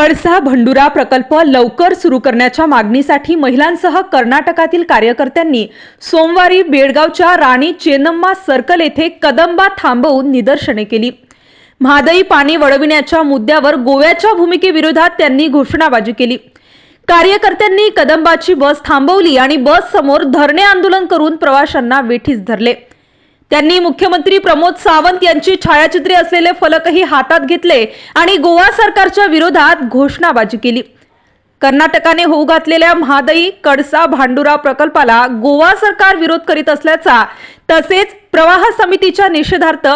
कळसा भंडुरा प्रकल्प लवकर सुरू करण्याच्या मागणीसाठी महिलांसह कर्नाटकातील कार्यकर्त्यांनी सोमवारी बेळगावच्या राणी चेन्नम्मा सर्कल येथे कदंबा थांबवून निदर्शने केली. महादई पाणी वळविण्याच्या मुद्द्यावर गोव्याच्या भूमिकेविरोधात त्यांनी घोषणाबाजी केली. कार्यकर्त्यांनी कदंबाची बस थांबवली आणि बस समोर धरणे आंदोलन करून प्रवाशांना वेठीस धरले. त्यांनी मुख्यमंत्री प्रमोद सावंत यांची छायाचित्रे असलेले फलकही हातात घेतले आणि गोवा सरकारच्या विरोधात घोषणाबाजी केली. कर्नाटकाने होऊ घातलेल्या महादई कडसा भांडुरा प्रकल्पाला गोवा सरकार विरोध करीत असल्याचा तसेच प्रवाह समितीच्या निषेधार्थ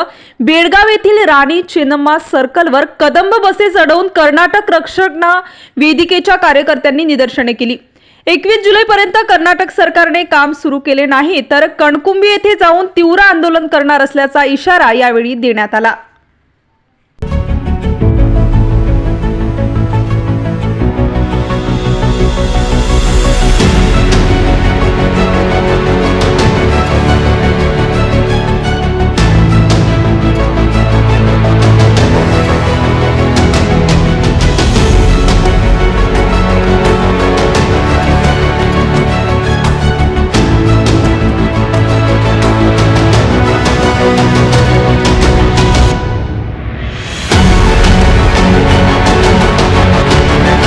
बेळगाव येथील राणी चेन्नम्मा सर्कलवर कदंब बसेस अडवून कर्नाटक रक्षणा वेदिकेच्या कार्यकर्त्यांनी निदर्शने केली. एकवीस जुलैपर्यंत कर्नाटक सरकारने काम सुरू केले नाही तर कणकुंबी येथे जाऊन तीव्र आंदोलन करणार असल्याचा इशारा यावेळी देण्यात आला.